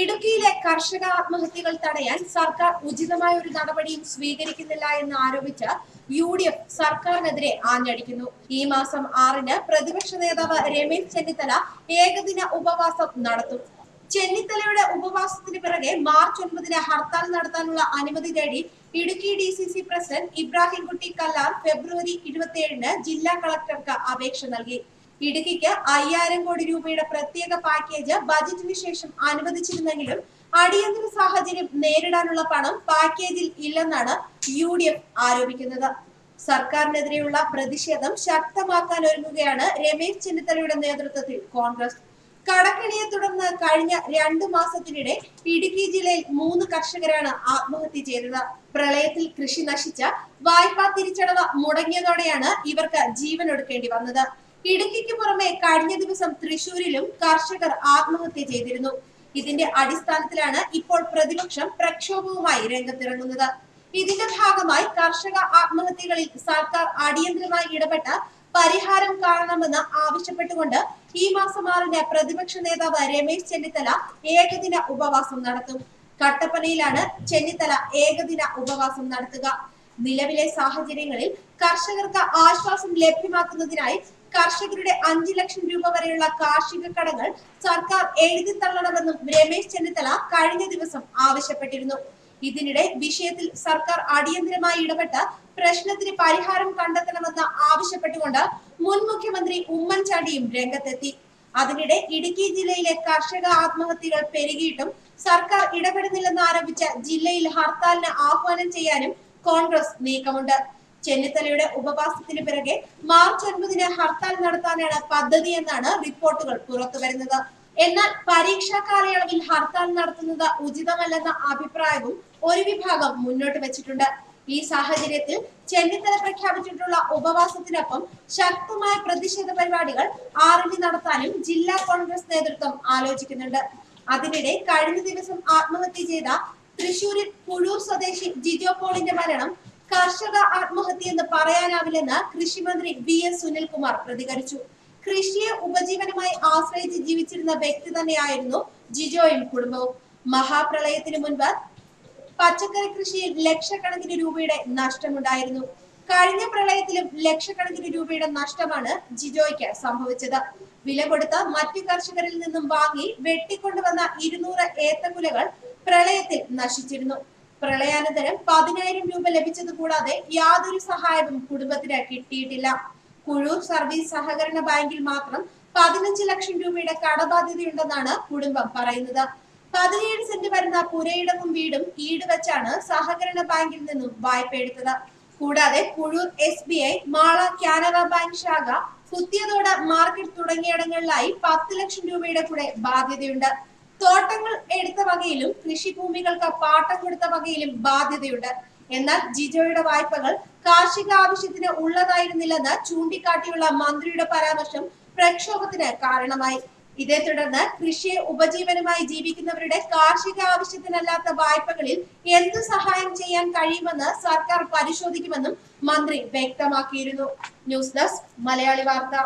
ഇടുക്കിയിലെ കർഷക ആത്മഹത്യകൾ തടയാൻ സർക്കാർ ഉചിതമായ ഒരു നടപടിയും സ്വീകരിക്കുന്നില്ല എന്ന് ആരോപിച്ച് യു ഡി എഫ് സർക്കാരിനെതിരെ ആഞ്ഞടിക്കുന്നു. ഈ മാസം ആറിന് പ്രതിപക്ഷ നേതാവ് രമേശ് ചെന്നിത്തല ഏകദിന ഉപവാസം നടത്തും. ചെന്നിത്തലയുടെ ഉപവാസത്തിന് പിറകെ മാർച്ച് ഒൻപതിന് ഹർത്താൽ നടത്താനുള്ള അനുമതി തേടി Idukki D C C president Ibrahimkutty Kallar February ഇരുപത്തിയേഴിന് ജില്ലാ കളക്ടർക്ക് അപേക്ഷ നൽകി. ഇടുക്കിക്ക് അയ്യായിരം കോടി രൂപയുടെ പ്രത്യേക പാക്കേജ് ബജറ്റിന് ശേഷം അനുവദിച്ചിരുന്നെങ്കിലും അടിയന്തര സാഹചര്യം നേരിടാനുള്ള പണം പാക്കേജിൽ ഇല്ലെന്നാണ് യു ഡി എഫ് ആരോപിക്കുന്നത്. സർക്കാരിനെതിരെയുള്ള പ്രതിഷേധം ശക്തമാക്കാൻ ഒരുങ്ങുകയാണ് രമേശ് ചെന്നിത്തലയുടെ നേതൃത്വത്തിൽ കോൺഗ്രസ്. കടക്കണിയെ തുടർന്ന് കഴിഞ്ഞ രണ്ടു മാസത്തിനിടെ ഇടുക്കി ജില്ലയിൽ മൂന്ന് കർഷകരാണ് ആത്മഹത്യ ചെയ്തത്. പ്രളയത്തിൽ കൃഷി നശിച്ച വായ്പാ തിരിച്ചടവ് മുടങ്ങിയതോടെയാണ് ഇവർക്ക് ജീവനൊടുക്കേണ്ടി വന്നത്. ഇടുക്കിക്ക് പുറമെ കഴിഞ്ഞ ദിവസം തൃശൂരിലും കർഷകർ ആത്മഹത്യ ചെയ്തിരുന്നു. ഇതിന്റെ അടിസ്ഥാനത്തിലാണ് ഇപ്പോൾ പ്രതിപക്ഷം പ്രക്ഷോഭവുമായി രംഗത്തിറങ്ങുന്നത്. ഇതിന്റെ ഭാഗമായി കർഷക ആത്മഹത്യകളിൽ സർക്കാർ അടിയന്തരമായി ഇടപെട്ട് പരിഹാരം കാണണമെന്ന് ആവശ്യപ്പെട്ടുകൊണ്ട് ഈ മാസം ആറിന് പ്രതിപക്ഷ നേതാവ് രമേശ് ചെന്നിത്തല ഏകദിന ഉപവാസം നടത്തും. കട്ടപ്പനയിലാണ് ചെന്നിത്തല ഏകദിന ഉപവാസം നടത്തുക. നിലവിലെ സാഹചര്യങ്ങളിൽ കർഷകർക്ക് ആശ്വാസം ലഭ്യമാക്കുന്നതിനായി കർഷകരുടെ അഞ്ചു ലക്ഷം രൂപ വരെയുള്ള കാർഷിക കടങ്ങൾ സർക്കാർ എഴുതി തള്ളണമെന്നും രമേശ് ചെന്നിത്തല കഴിഞ്ഞ ദിവസം ആവശ്യപ്പെട്ടിരുന്നു. ഇതിനിടെ വിഷയത്തിൽ സർക്കാർ അടിയന്തരമായി ഇടപെട്ട് പ്രശ്നത്തിന് പരിഹാരം കണ്ടെത്തണമെന്ന് ആവശ്യപ്പെട്ടുകൊണ്ട് മുൻ മുഖ്യമന്ത്രി ഉമ്മൻചാണ്ടിയും രംഗത്തെത്തി. അതിനിടെ ഇടുക്കി ജില്ലയിലെ കർഷക ആത്മഹത്യകൾ പെരുകിയിട്ടും സർക്കാർ ഇടപെടുന്നില്ലെന്ന് ആരോപിച്ച ജില്ലയിൽ ഹർത്താലിന് ആഹ്വാനം ചെയ്യാനും കോൺഗ്രസ് നീക്കമുണ്ട്. ചെന്നിത്തലയുടെ ഉപവാസത്തിന് പിറകെ മാർച്ച് ഒൻപതിന് ഹർത്താൽ നടത്താനാണ് പദ്ധതി എന്നാണ് റിപ്പോർട്ടുകൾ പുറത്തുവരുന്നത് എന്നാൽ പരീക്ഷാ കാലയളവിൽ ഹർത്താൽ നടത്തുന്നത് ഉചിതമല്ലെന്ന അഭിപ്രായവും ഒരു വിഭാഗം മുന്നോട്ട് വെച്ചിട്ടുണ്ട്. ഈ സാഹചര്യത്തിൽ ചെന്നിത്തല പ്രഖ്യാപിച്ചിട്ടുള്ള ഉപവാസത്തിനൊപ്പം ശക്തമായ പ്രതിഷേധ പരിപാടികൾ ആറിന് നടത്താനും ജില്ലാ കോൺഗ്രസ് നേതൃത്വം ആലോചിക്കുന്നുണ്ട്. അതിനിടെ കഴിഞ്ഞ ദിവസം ആത്മഹത്യ ചെയ്ത തൃശൂരിൽ പുഴൂർ സ്വദേശി ജിജോ പോളിന്റെ മരണം കർഷക ആത്മഹത്യ എന്ന് പറയാനാവില്ലെന്ന് കൃഷിമന്ത്രി വി എസ് സുനിൽകുമാർ പ്രതികരിച്ചു. കൃഷിയെ ഉപജീവനമായി ആശ്രയിച്ച് ജീവിച്ചിരുന്ന വ്യക്തി തന്നെയായിരുന്നു ജിജോയും കുടുംബവും. മഹാപ്രളയത്തിന് മുൻപ് പച്ചക്കറി കൃഷിയിൽ ലക്ഷക്കണക്കിന് രൂപയുടെ നഷ്ടമുണ്ടായിരുന്നു. കഴിഞ്ഞ പ്രളയത്തിലും ലക്ഷക്കണക്കിന് രൂപയുടെ നഷ്ടമാണ് ജിജോയ്ക്ക് സംഭവിച്ചത്. വില കൊടുത്ത് മറ്റു കർഷകരിൽ നിന്നും വാങ്ങി വെട്ടിക്കൊണ്ടുവന്ന ഇരുന്നൂറ് ഏത്തക്കുലകൾ പ്രളയത്തിൽ നശിച്ചിരുന്നു. പ്രളയാനന്തരം പതിനായിരം രൂപ ലഭിച്ചത് കൂടാതെ യാതൊരു സഹായവും കുടുംബത്തിന് കിട്ടിയിട്ടില്ല. കുഴൂർ സർവീസ് സഹകരണ ബാങ്കിൽ മാത്രം പതിനഞ്ച് ലക്ഷം രൂപയുടെ കടബാധ്യതയുണ്ടെന്നാണ് കുടുംബം പറയുന്നത്. പതിനേഴ് സെന്റ് വരുന്ന പുരയിടവും വീടും ഈട് വെച്ചാണ് സഹകരണ ബാങ്കിൽ നിന്നും വായ്പ എടുത്തത്. കൂടാതെ Kuzhur S B I Mala Canara bank ശാഖ കുത്തിയതോട് മാർക്കറ്റ് തുടങ്ങിയിടങ്ങളിലായി പത്ത് ലക്ഷം രൂപയുടെ കൂടെ ബാധ്യതയുണ്ട്. തോട്ടങ്ങൾ എടുത്ത വകയിലും കൃഷിഭൂമികൾക്ക് പാട്ടം കൊടുത്ത വകയിലും ബാധ്യതയുണ്ട്. എന്നാൽ ജിജോയുടെ വായ്പകൾ കാർഷിക ആവശ്യത്തിന് ഉള്ളതായിരുന്നില്ലെന്ന് ചൂണ്ടിക്കാട്ടിയുള്ള മന്ത്രിയുടെ പരാമർശം പ്രക്ഷോഭത്തിന് കാരണമായി. ഇതേ തുടർന്ന് കൃഷിയെ ഉപജീവനമായി ജീവിക്കുന്നവരുടെ കാർഷിക ആവശ്യത്തിനല്ലാത്ത വായ്പകളിൽ എന്ത് സഹായം ചെയ്യാൻ കഴിയുമെന്ന് സർക്കാർ പരിശോധിക്കുമെന്നും മന്ത്രി വ്യക്തമാക്കിയിരുന്നു. ന്യൂസ് ഡെസ്ക് മലയാളി വാർത്ത.